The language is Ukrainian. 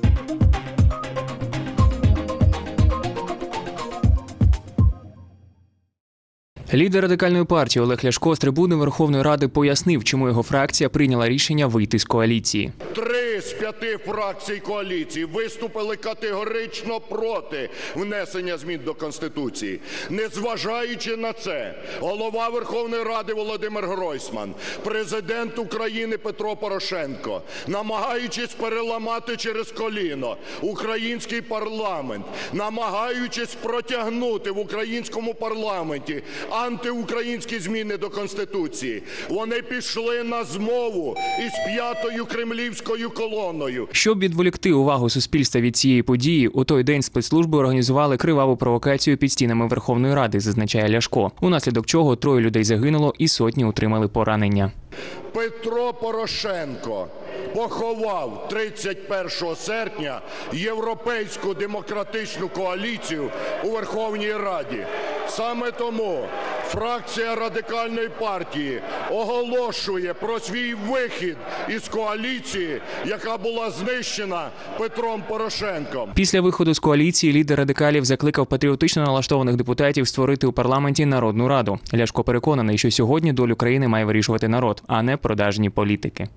Thank you. Лідер радикальної партії Олег Ляшко з трибуни Верховної Ради пояснив, чому його фракція прийняла рішення вийти з коаліції. Три з п'яти фракцій коаліції виступили категорично проти внесення змін до Конституції. Незважаючи на це, голова Верховної Ради Володимир Гройсман, президент України Петро Порошенко, намагаючись переламати через коліно український парламент, намагаючись протягнути в українському парламенті антиукраїнські зміни до Конституції, вони пішли на змову із п'ятою кремлівською колоною. Щоб відволікти увагу суспільства від цієї події, у той день спецслужби організували криваву провокацію під стінами Верховної Ради, зазначає Ляшко. Унаслідок чого троє людей загинуло і сотні отримали поранення. Петро Порошенко поховав 31 серпня європейську демократичну коаліцію у Верховній Раді. Саме тому фракція радикальної партії оголошує про свій вихід із коаліції, яка була знищена Петром Порошенком. Після виходу з коаліції лідер радикалів закликав патріотично налаштованих депутатів створити у парламенті народну раду. Ляшко переконаний, що сьогодні долю країни має вирішувати народ, а не продажні політики.